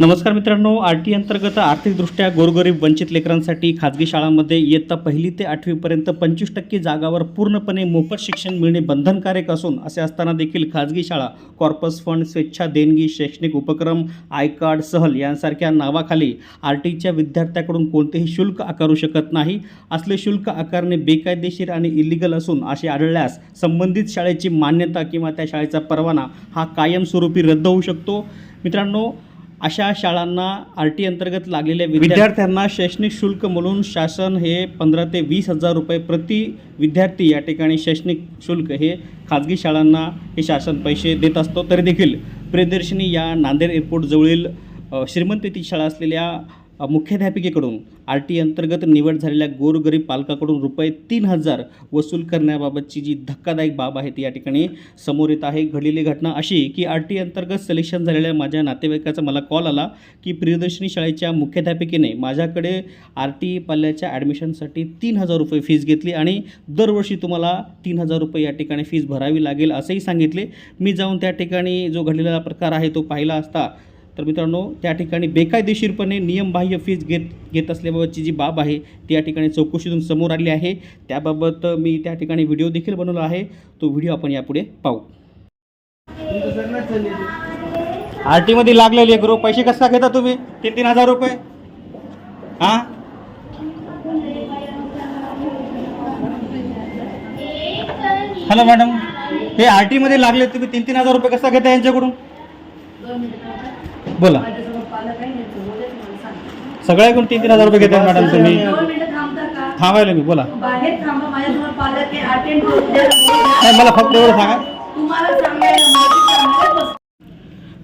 नमस्कार मित्रांनो R T अंतर्गत आर्थिकदृष्ट्या गोरगरीब वंचित लेकरांसाठी खाजगी शाळांमध्ये इयत्ता पहिली ते आठवीपर्यंत पंचवीस टक्के जागावर पूर्णपणे मोफत शिक्षण मिळणे बंधनकारक असून असे असताना देखील खाजगी शाळा कॉर्पस फंड स्वेच्छा देणगी शैक्षणिक उपक्रम आय कार्ड सहल यांसारख्या नावाखाली आर टीच्या विद्यार्थ्याकडून कोणतेही शुल्क आकारू शकत नाही. असले शुल्क आकारणे बेकायदेशीर आणि इलिगल असून असे आढळल्यास संबंधित शाळेची मान्यता किंवा त्या शाळेचा परवाना हा कायमस्वरूपी रद्द होऊ शकतो. मित्रांनो अशा शाळांना आर टी अंतर्गत लागलेल्या विद्यार्थ्यांना शैक्षणिक शुल्क म्हणून शासन हे पंधरा ते वीस हजार रुपये प्रति विद्यार्थी या ठिकाणी शैक्षणिक शुल्क हे खाजगी शाळांना हे शासन पैसे देत असतो. तरी देखील प्रियदर्शिनी या नांदेड एअरपोर्टजवळील श्रीमंत शाळा असलेल्या मुख्याध्यापिकेकडून आर टी अंतर्गत निवड झालेल्या गोरगरीब पालकाकडून रुपये तीन हजार वसूल करण्याबाबतची जी धक्कादायक बाब आहे ती या ठिकाणी समोर येत आहे. घडलेली घटना अशी की आर टी अंतर्गत सिलेक्शन झालेल्या माझ्या नातेवाईकाचा मला कॉल आला की प्रियदर्शनी शाळेच्या मुख्याध्यापिकेने माझ्याकडे आर टी पाल्याच्या ॲडमिशनसाठी तीन हजार रुपये फीस घेतली आणि दरवर्षी तुम्हाला तीन हजार रुपये या ठिकाणी फीस भरावी लागेल असंही सांगितले. मी जाऊन त्या ठिकाणी जो घडलेला प्रकार आहे तो पाहिला असता तर मित्रांनो त्या ठिकाणी बेकायदेशीरपणे नियमबाह्य फीज घेत घेत असल्याबाबतची जी बाब आहे ती या ठिकाणी चौकशीतून समोर आली आहे. त्याबाबत मी त्या ठिकाणी व्हिडिओ देखील बनवला आहे. तो व्हिडिओ आपण यापुढे पाहू. आर टीमध्ये लागलेली आहे पैसे कसा घेता तुम्ही? तीन तीन हजार रुपये? हां? हॅलो मॅडम हे आर टीमध्ये लागले तुम्ही तीन तीन हजार रुपये कसा घेता यांच्याकडून? बोला सगळ्याकडून तीन तीन हजार रुपये घेताय मॅडम तुम्ही? थांबायला मी बोला. नाही मला फक्त एवढं सांगा.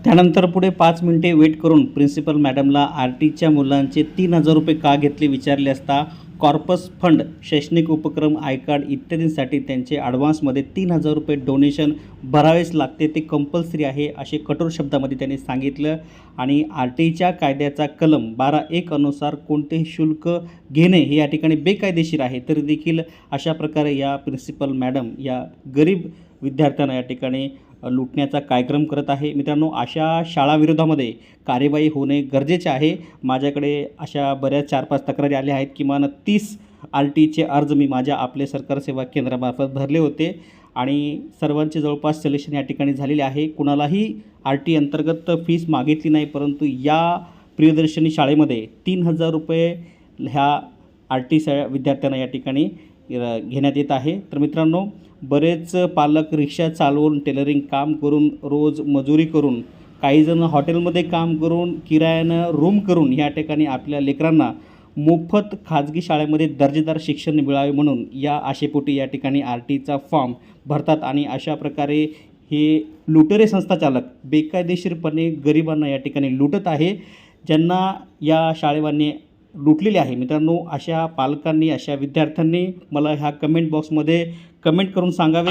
त्यानंतर पुढे पाच मिनिटे वेट करून प्रिन्सिपल मॅडमला आर टीच्या मुलांचे तीन हजार रुपये का घेतले विचारले असता कॉर्पस फंड शैक्षणिक उपक्रम आय कार्ड इत्यादींसाठी त्यांचे ॲडव्हान्समध्ये तीन हजार रुपये डोनेशन भरावेच लागते. ते कंपल्सरी आहे असे कठोर शब्दामध्ये त्यांनी सांगितलं. आणि आर टीच्या कायद्याचा कलम बारा एक अनुसार कोणतेही शुल्क घेणे हे या ठिकाणी बेकायदेशीर आहे. तरी देखील अशा प्रकारे या प्रिन्सिपल मॅडम या गरीब विद्यार्थ्यांना या ठिकाणी लुटण्याचा कार्यक्रम करत आहे. मित्रांनो अशा शाळाविरोधामध्ये कार्यवाही होणे गरजेचे आहे. माझ्याकडे अशा बऱ्याच चार पाच तक्रारी आल्या आहेत. किमान तीस आर टीचे अर्ज मी माझ्या आपले सरकार सेवा केंद्रामार्फत भरले होते आणि सर्वांचे जवळपास सिलेक्शन या ठिकाणी झालेले आहे. कुणालाही आर टी अंतर्गत फीस मागितली नाही परंतु या प्रियदर्शनी शाळेमध्ये तीन हजार रुपये ह्या आर टी सा विद्यार्थ्यांना या ठिकाणी घेण्यात येत आहे. तर मित्रांनो बरेच पालक रिक्षा चालवून टेलरिंग काम करून रोज मजुरी करून काहीजण हॉटेलमध्ये काम करून किरायानं रूम करून या ठिकाणी आपल्या लेकरांना मोफत खाजगी शाळेमध्ये दर्जेदार शिक्षण मिळावे म्हणून या आशेपोटी या ठिकाणी आर टीचा फॉर्म भरतात आणि अशा प्रकारे हे लुटेरे संस्थाचालक बेकायदेशीरपणे गरिबांना या ठिकाणी लुटत आहे. ज्यांना या शाळेवांनी लुटलेले आहे. मित्रांनो अशा पालकांनी अशा विद्यार्थ्यांनी मला ह्या कमेंट बॉक्समध्ये कमेंट करून सांगावे.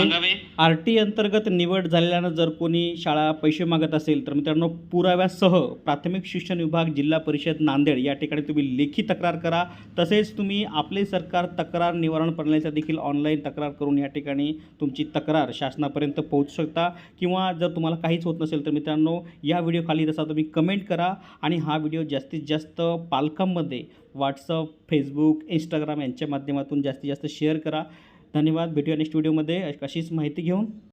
आर टी अंतर्गत निवड झालेल्यानं जर कोणी शाळा पैसे मागत असेल तर मित्रांनो पुराव्यासह प्राथमिक शिक्षण विभाग जिल्हा परिषद नांदेड या ठिकाणी तुम्ही लेखी तक्रार करा. तसेच तुम्ही आपले सरकार तक्रार निवारण प्रणालीचा देखील ऑनलाईन तक्रार करून या ठिकाणी तुमची तक्रार शासनापर्यंत पोहोचू शकता. किंवा जर तुम्हाला काहीच होत नसेल तर मित्रांनो या व्हिडिओ खाली तसा तुम्ही कमेंट करा आणि हा व्हिडिओ जास्तीत जास्त पालकांमध्ये व्हॉट्सअप फेसबुक इंस्टाग्राम यांच्या माध्यमातून जास्तीत जास्त शेअर करा. धन्यवाद. भेटूया नेक्स्ट व्हिडिओमध्ये अशीच माहिती घेऊन.